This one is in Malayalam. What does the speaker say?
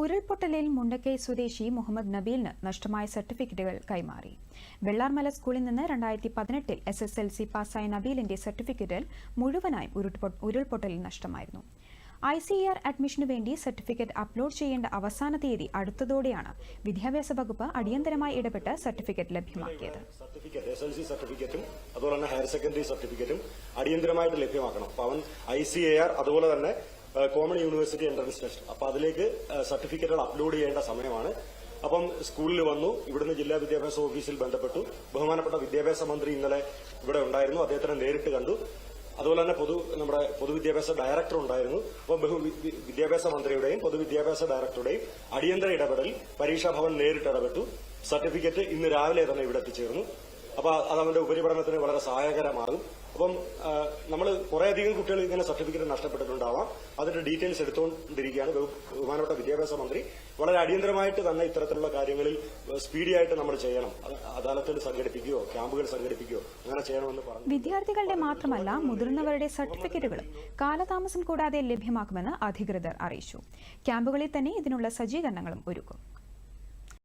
ഉരുൾപൊട്ടലിൽ മുണ്ടക്കൈ സ്വദേശി മുഹമ്മദ് നബീലിന് നഷ്ടമായ സർട്ടിഫിക്കറ്റുകൾ കൈമാറി. വെള്ളാർമല സ്കൂളിൽ നിന്ന് രണ്ടായിരത്തി പതിനെട്ടിൽ എസ് എസ് എൽ സി പാസ്സായ നബീലിന്റെ സർട്ടിഫിക്കറ്റിൽ മുഴുവനായും ഉരുൾപൊ- ഉരുൾപൊട്ടലിൽ നഷ്ടമായിരുന്നു. ഐ സി ആർ അഡ്മിഷനു വേണ്ടി സർട്ടിഫിക്കറ്റ് അപ്ലോഡ് ചെയ്യേണ്ട അവസാന തീയതി അടുത്തതോടെയാണ് വിദ്യാഭ്യാസ വകുപ്പ് അടിയന്തരമായി ഇടപെട്ട് സർട്ടിഫിക്കറ്റ് ലഭ്യമാക്കിയത്. സർട്ടിഫിക്കറ്റ് എസ് എൽ സി സർട്ടിഫിക്കറ്റും അതുപോലെ തന്നെ ഹയർ സെക്കൻഡറി സർട്ടിഫിക്കറ്റും അടിയന്തരമായിട്ട് ലഭ്യമാക്കണം. അവൻ ഐ സി ആർ അതുപോലെ തന്നെ കോമൺ യൂണിവേഴ്സിറ്റി എൻട്രൻസ് ടെസ്റ്റ്. അപ്പൊ അതിലേക്ക് സർട്ടിഫിക്കറ്റുകൾ അപ്ലോഡ് ചെയ്യേണ്ട സമയമാണ്. അപ്പം സ്കൂളിൽ വന്നു ഇവിടുന്ന് ജില്ലാ വിദ്യാഭ്യാസ ഓഫീസിൽ ബന്ധപ്പെട്ടു. ബഹുമാനപ്പെട്ട വിദ്യാഭ്യാസ മന്ത്രി ഇന്നലെ ഇവിടെ ഉണ്ടായിരുന്നു അദ്ദേഹത്തിനെ നേരിട്ട് കണ്ടു. അതുപോലെ തന്നെ പൊതു നമ്മുടെ പൊതുവിദ്യാഭ്യാസ ഡയറക്ടർ ഉണ്ടായിരുന്നു. അപ്പോൾ ബഹു വിദ്യാഭ്യാസ മന്ത്രിയുടെയും പൊതുവിദ്യാഭ്യാസ ഡയറക്ടറുടെയും അടിയന്തര ഇടപെടൽ പരീക്ഷാഭവൻ നേരിട്ട് ഇടപെട്ടു. സർട്ടിഫിക്കറ്റ് ഇന്ന് രാവിലെ തന്നെ ഇവിടെ എത്തിച്ചേർന്നു. അപ്പൊ അത് അവന്റെ ഉപരിപഠനത്തിന് വളരെ സഹായകരമാകും. അപ്പം നമ്മൾ കുറേയധികം കുട്ടികൾ ഇങ്ങനെ സർട്ടിഫിക്കറ്റ് നഷ്ടപ്പെട്ടിട്ടുണ്ടാവാം. അതിന്റെ ഡീറ്റെയിൽസ് എടുത്തുകൊണ്ടിരിക്കുകയാണ് ബഹു- ബഹുമാനപ്പെട്ട വിദ്യാഭ്യാസ മന്ത്രി. വളരെ അടിയന്തരമായിട്ട് തന്നെ ഇത്തരത്തിലുള്ള കാര്യങ്ങളിൽ സ്പീഡിയായിട്ട് നമ്മൾ ചെയ്യണം. അദാലത്തിൽ സംഘടിപ്പിക്കുകയോ ക്യാമ്പുകൾ സംഘടിപ്പിക്കുകയോ അങ്ങനെ ചെയ്യണമെന്ന് പറഞ്ഞു. വിദ്യാർത്ഥികളുടെ മാത്രമല്ല മുതിർന്നവരുടെ സർട്ടിഫിക്കറ്റുകളും കാലതാമസം കൂടാതെ ലഭ്യമാക്കുമെന്ന് അധികൃതർ അറിയിച്ചു. ക്യാമ്പുകളിൽ തന്നെ ഇതിനുള്ള സജ്ജീകരണങ്ങളും ഒരുക്കും.